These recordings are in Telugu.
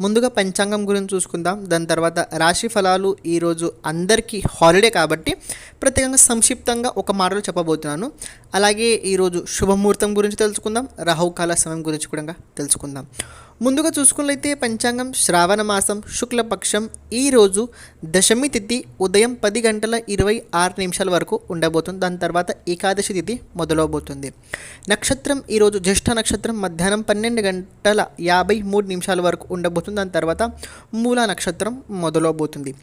ముందుగా పంచాంగం గురించి చూసుకుందాం. దాని తర్వాత రాశి ఫలాలు ఈరోజు అందరికీ హాలిడే కాబట్టి ప్రత్యేకంగా సంక్షిప్తంగా ఒక మాటలో చెప్పబోతున్నాను. అలాగే ఈరోజు శుభముహూర్తం గురించి తెలుసుకుందాం. రాహుకాల సమయం గురించి కూడా తెలుసుకుందాం. ముందుగా చూసుకున్నట్లయితే పంచాంగం శ్రావణ మాసం శుక్లపక్షం ఈరోజు దశమి తిథి ఉదయం పది గంటల ఇరవై ఆరు నిమిషాల వరకు ఉండబోతుంది. దాని తర్వాత ఏకాదశి తిథి మొదలవబోతుంది. నక్షత్రం ఈరోజు జ్యేష్ఠ నక్షత్రం మధ్యాహ్నం పన్నెండు గంటల యాభై మూడు నిమిషాల వరకు ఉండబోతుంది. దాని తర్వాత మూల నక్షత్రం మొదలవబోతుంది.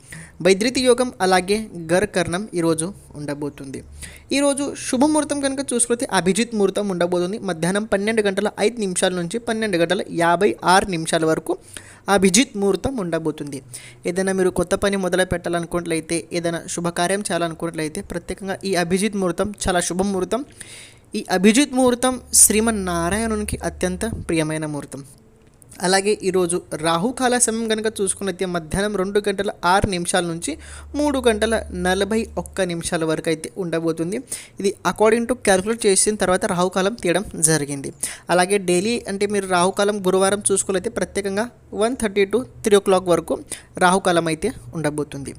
వైద్యుతి యోగం అలాగే గర్కర్ణం ఈరోజు ఉండబోతుంది. ఈరోజు శుభముహూర్తం కనుక చూసుకుంటే అభిజిత్ ముహూర్తం ఉండబోతుంది. మధ్యాహ్నం పన్నెండు గంటల ఐదు నిమిషాల నుంచి పన్నెండు గంటల యాభై ఆరు నిమిషాల వరకు అభిజిత్ ముహూర్తం ఉండబోతుంది. ఏదైనా మీరు కొత్త పని మొదలు పెట్టాలనుకున్నట్లయితే ఏదైనా శుభకార్యం చేయాలనుకున్నట్లయితే ప్రత్యేకంగా ఈ అభిజిత్ ముహూర్తం చాలా శుభముహూర్తం ఈ అభిజిత్ ముహూర్తం శ్రీమన్నారాయణునికి అత్యంత ప్రియమైన ముహూర్తం. అలాగే ఈరోజు రాహుకాల సమయం కనుక చూసుకున్నైతే మధ్యాహ్నం రెండు గంటల ఆరు నిమిషాల నుంచి మూడు గంటల నలభై ఒక్క నిమిషాల వరకు అయితే ఉండబోతుంది. ఇది అకార్డింగ్ టు క్యాలిక్యులేట్ చేసిన తర్వాత రాహుకాలం తీయడం జరిగింది. అలాగే డైలీ అంటే మీరు రాహుకాలం గురువారం చూసుకున్నైతే ప్రత్యేకంగా one thirty to three o'clock వరకు రాహుకాలం అయితే ఉండబోతుంది.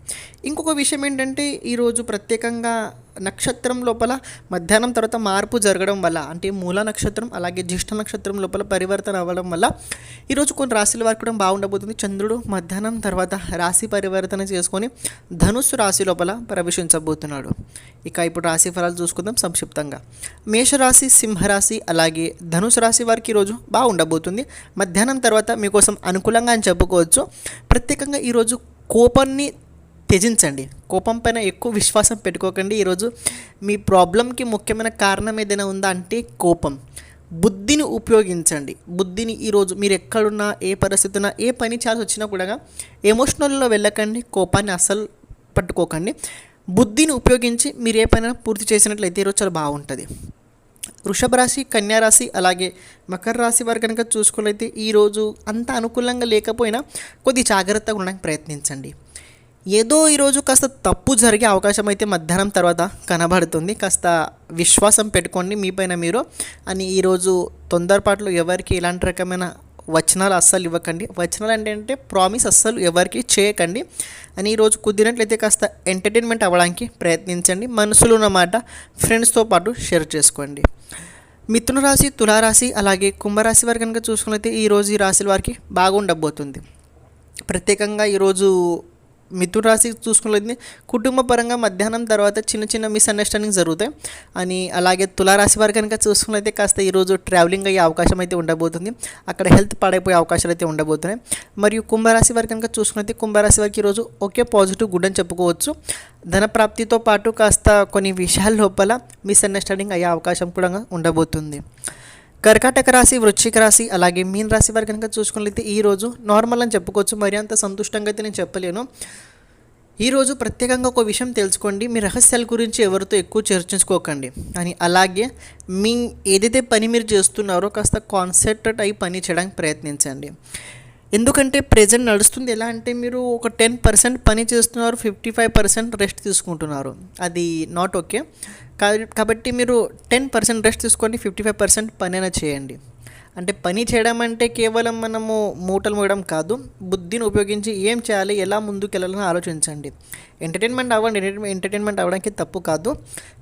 ఇంకొక విషయం ఏంటంటే ఈరోజు ప్రత్యేకంగా నక్షత్రం లోపల మధ్యాహ్నం తర్వాత మార్పు జరగడం వల్ల అంటే మూల నక్షత్రం అలాగే జ్యేష్ఠ నక్షత్రం లోపల పరివర్తన అవ్వడం వల్ల ఈరోజు కొన్ని రాశుల వారు కూడా బాగుండబోతుంది. చంద్రుడు మధ్యాహ్నం తర్వాత రాశి పరివర్తన చేసుకొని ధనుస్సు రాశి లోపల ప్రవేశించబోతున్నాడు. ఇక ఇప్పుడు రాశి ఫలాలు చూసుకుందాం సంక్షిప్తంగా. మేషరాశి సింహరాశి అలాగే ధనుసు రాశి వారికి ఈరోజు బాగుండబోతుంది. మధ్యాహ్నం తర్వాత మీకోసం అనుకూలంగా అని చెప్పుకోవచ్చు. ప్రత్యేకంగా ఈరోజు కోపాన్ని త్యజించండి. కోపం పైన ఎక్కువ విశ్వాసం పెట్టుకోకండి. ఈరోజు మీ ప్రాబ్లంకి ముఖ్యమైన కారణం ఏదైనా ఉందా అంటే కోపం. బుద్ధిని ఉపయోగించండి. బుద్ధిని ఈరోజు మీరు ఎక్కడున్నా ఏ పరిస్థితి ఉన్నా ఏ పని చేయాల్సి వచ్చినా కూడా ఎమోషనల్లో వెళ్ళకండి. కోపాన్ని అస్సలు పట్టుకోకండి. బుద్ధిని ఉపయోగించి మీరు ఏ పైన పూర్తి చేసినట్లయితే ఈరోజు చాలా బాగుంటుంది. వృషభ రాశి కన్యా రాశి అలాగే మకర రాశి వారు కనుక చూసుకున్నట్లయితే ఈరోజు అంత అనుకూలంగా లేకపోయినా కొద్ది జాగ్రత్తగా ఉండడానికి ప్రయత్నించండి. ఏదో ఈరోజు కాస్త తప్పు జరిగే అవకాశం అయితే మధ్యాహ్నం తర్వాత కనబడుతుంది. కాస్త విశ్వాసం పెట్టుకోండి మీపైన మీరు. అని ఈరోజు తొందరపాట్లు ఎవరికి ఇలాంటి రకమైన వచనాలు అస్సలు ఇవ్వకండి. వచనాలు అంటే అంటే ప్రామిస్ అస్సలు ఎవరికి చేయకండి. అని ఈరోజు కుదిరినట్లయితే కాస్త ఎంటర్టైన్మెంట్ అవ్వడానికి ప్రయత్నించండి. మనసులో ఉన్న మాట ఫ్రెండ్స్తో పాటు షేర్ చేసుకోండి. మిథున రాశి తులారాశి అలాగే కుంభరాశి వారు కనుక చూసుకున్నట్లయితే ఈరోజు ఈ రాశుల వారికి బాగుండబోతుంది. ప్రత్యేకంగా ఈరోజు మిథున రాశి చూసుకున్నట్లయితే కుటుంబ పరంగా మధ్యాహ్నం తర్వాత చిన్న చిన్న మిస్అండర్స్టాండింగ్ జరుగుతాయి. అని అలాగే తులారాశి వారు కనుక చూసుకున్నైతే కాస్త ఈరోజు ట్రావెలింగ్ అయ్యే అవకాశం అయితే ఉండబోతుంది. అక్కడ హెల్త్ పాడైపోయే అవకాశాలు అయితే ఉండబోతున్నాయి. మరియు కుంభరాశి వారు కనుక చూసుకున్నైతే కుంభరాశి వారికి ఈరోజు ఒకే పాజిటివ్ గుడ్ అని చెప్పుకోవచ్చు. ధన ప్రాప్తితో పాటు కాస్త కొన్ని విషయాల లోపల మిస్అండర్స్టాండింగ్ అయ్యే అవకాశం కూడా ఉండబోతుంది. కర్కాటక రాశి వృశ్చిక రాశి అలాగే మీన రాశి వారు కనుక చూసుకున్నట్లయితే ఈరోజు నార్మల్ అని చెప్పుకోవచ్చు. మరి అంత సంతుష్టంగా అయితే నేను చెప్పలేను. ఈరోజు ప్రత్యేకంగా ఒక విషయం తెలుసుకోండి. మీ రహస్యాల గురించి ఎవరితో ఎక్కువ చర్చించుకోకండి. అని అలాగే మీ ఏదైతే పని మీరు చేస్తున్నారో కాస్త కాన్సన్ట్రేట్ అయి పని చేయడానికి ప్రయత్నించండి. ఎందుకంటే ప్రజెంట్ నడుస్తుంది. ఎలా అంటే మీరు ఒక టెన్ పర్సెంట్ పని చేస్తున్నారు ఫిఫ్టీ ఫైవ్ పర్సెంట్ రెస్ట్ తీసుకుంటున్నారు. అది నాట్ ఓకే. కాబట్టి మీరు టెన్ పర్సెంట్ రెస్ట్ తీసుకొని ఫిఫ్టీ ఫైవ్ పర్సెంట్ పని అయినా చేయండి. అంటే పని చేయడం అంటే కేవలం మనము మూటలు మోయడం కాదు బుద్ధిని ఉపయోగించి ఏం చేయాలి ఎలా ముందుకు వెళ్ళాలని ఆలోచించండి. ఎంటర్టైన్మెంట్ అవ్వండి ఎంటర్టైన్మెంట్ అవ్వడానికి తప్పు కాదు.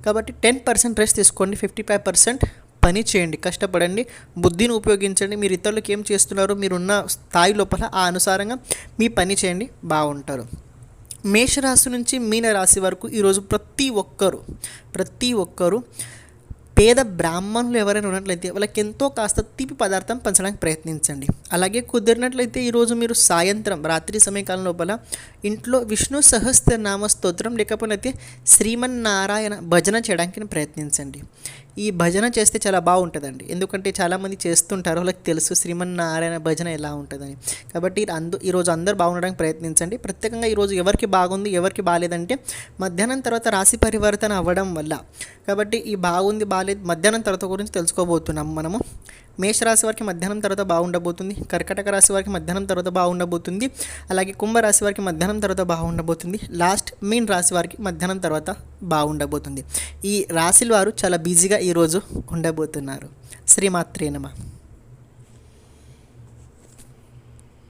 కాబట్టి టెన్ పర్సెంట్ రెస్ట్ తీసుకోండి ఫిఫ్టీ ఫైవ్ పర్సెంట్ పని చేయండి కష్టపడండి బుద్ధిని ఉపయోగించండి. మీరు ఇతరులకు ఏం చేస్తున్నారు మీరున్న స్థాయి లోపల ఆ అనుసారంగా మీ పని చేయండి బాగుంటారు. మేషరాశి నుంచి మీనరాశి వరకు ఈరోజు ప్రతి ఒక్కరు ప్రతి ఒక్కరు పేద బ్రాహ్మణులు ఎవరైనా ఉన్నట్లయితే వాళ్ళకి ఎంతో కాస్త తీపి పదార్థం పంచడానికి ప్రయత్నించండి. అలాగే కుదిరినట్లయితే ఈరోజు మీరు సాయంత్రం రాత్రి సమయకాలం లోపల ఇంట్లో విష్ణు సహస్రనామ స్తోత్రం లేకపోతే శ్రీమన్నారాయణ భజన చేయడానికి ప్రయత్నించండి. ఈ భజన చేస్తే చాలా బాగుంటుందండి. ఎందుకంటే చాలామంది చేస్తుంటారు వాళ్ళకి తెలుసు శ్రీమన్నారాయణ భజన ఎలా ఉంటుందని. కాబట్టి అందు ఈరోజు అందరూ బాగుండడానికి ప్రయత్నించండి. ప్రత్యేకంగా ఈరోజు ఎవరికి బాగుంది ఎవరికి బాగాలేదంటే మధ్యాహ్నం తర్వాత రాశి పరివర్తన అవ్వడం వల్ల. కాబట్టి ఈ బాగుంది బాగాలేదు మధ్యాహ్నం తర్వాత గురించి తెలుసుకోబోతున్నాం మనము. మేషరాశి వారికి మధ్యాహ్నం తర్వాత బాగుండబోతుంది. కర్కటక రాశి వారికి మధ్యాహ్నం తర్వాత బాగుండబోతుంది. అలాగే కుంభరాశి వారికి మధ్యాహ్నం తర్వాత బాగుండబోతుంది. లాస్ట్ మీన్ రాశి వారికి మధ్యాహ్నం తర్వాత బాగుండబోతుంది. ఈ రాశుల వారు చాలా బిజీగా ఈరోజు ఉండబోతున్నారు. శ్రీమాత్రేనమ